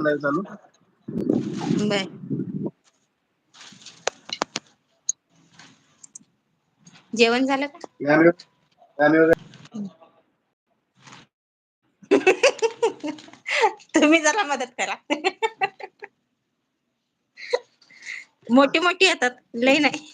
नाही चालू. बर. जेवण झालं का? तुम्ही जरा मदत करा. मोठी मोठी येतात लई नाही.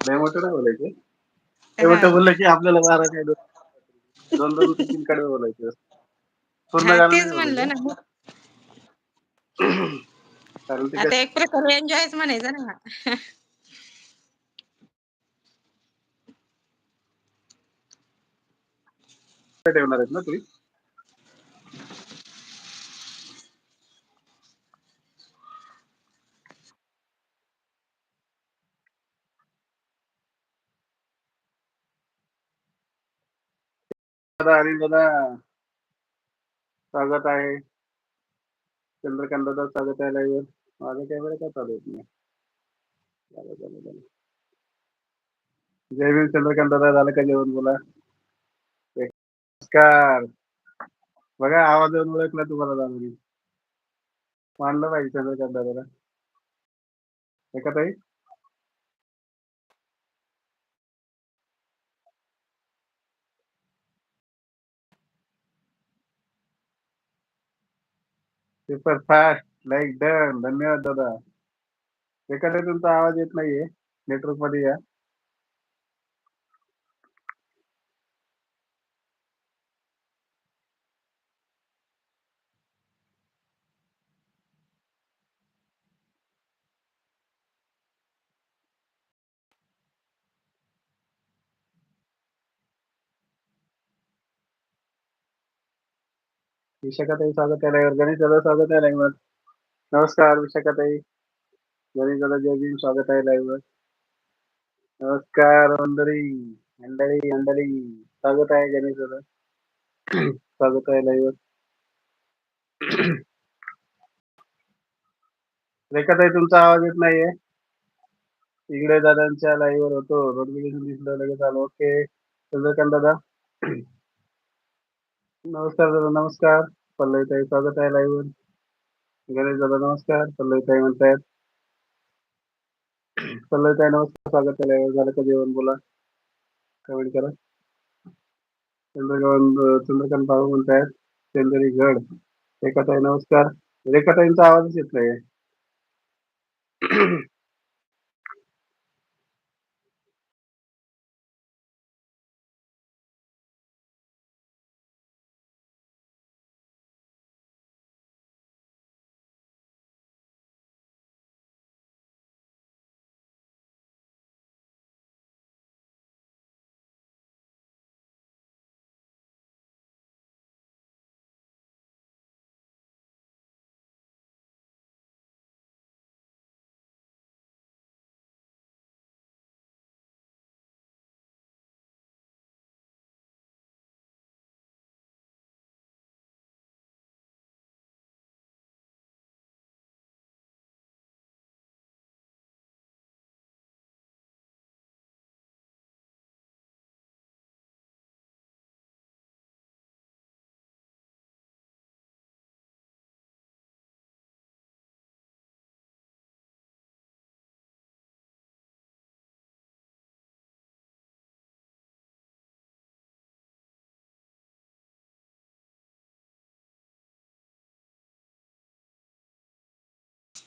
नाही मोठं नाही बोलायचं. मोठं बोललं की आपल्याला मारा काय दोन दोन तीन कडे बोलायचं. हा तेच म्हणलं ना. आता एक प्रकारे एन्जॉयच म्हणायचं ना. ठेवणार आहेत ना तुम्ही? दादा अनिल दादा. स्वागत आहे. चंद्रकांत दादा स्वागत आहे लाईव्ह माझा कॅमेरा का चालू होत नाही? झालं, झालं, झालं. जय भीम चंद्रकांत दादा झालं का जेवण बोला नमस्कार. बघा आवाज येऊन ओळखला तुम्हाला दादा मानलं पाहिजे चंद्रकांत दादाला एका ताई? पेपर फास्ट लाईक डन धन्यवाद दादा. एखाद्या तुमचा आवाज येत नाहीये नेटवर्कमध्ये या. विशाखाताई स्वागत आहे लाईव्ह गणेश दादा स्वागत आहे लाईव्ह नमस्कार विशाखाताई. गणेश दादा जय भीम स्वागत आहे लाईव्ह नमस्कार मंडळी. मंडळी मंडळी. स्वागत आहे गणेश दादा. स्वागत आहे लाईव्ह रेखाताई तुमचा आवाज येत नाहीये. इकडे दादांच्या लाईव्ह वर होतो. नोटिफिकेशन दिसलं लगेच आलो. ओके चंद्रकांत दादा. नमस्कार दादा नमस्कार. पल्लवी ताई स्वागत आहे लाईव्ह गणेश दादा नमस्कार. पल्लवी ताई म्हणतायत. पल्लवी ताई नमस्कार. स्वागत आहे लाईव्ह झालं का जेवण? बोला. कमेंट करा. चंद्रकांत चंद्रकांत भाऊ म्हणतायत चंद्री गड. रेखाताई नमस्कार. रेखाताईंचा आवाजच येत नाही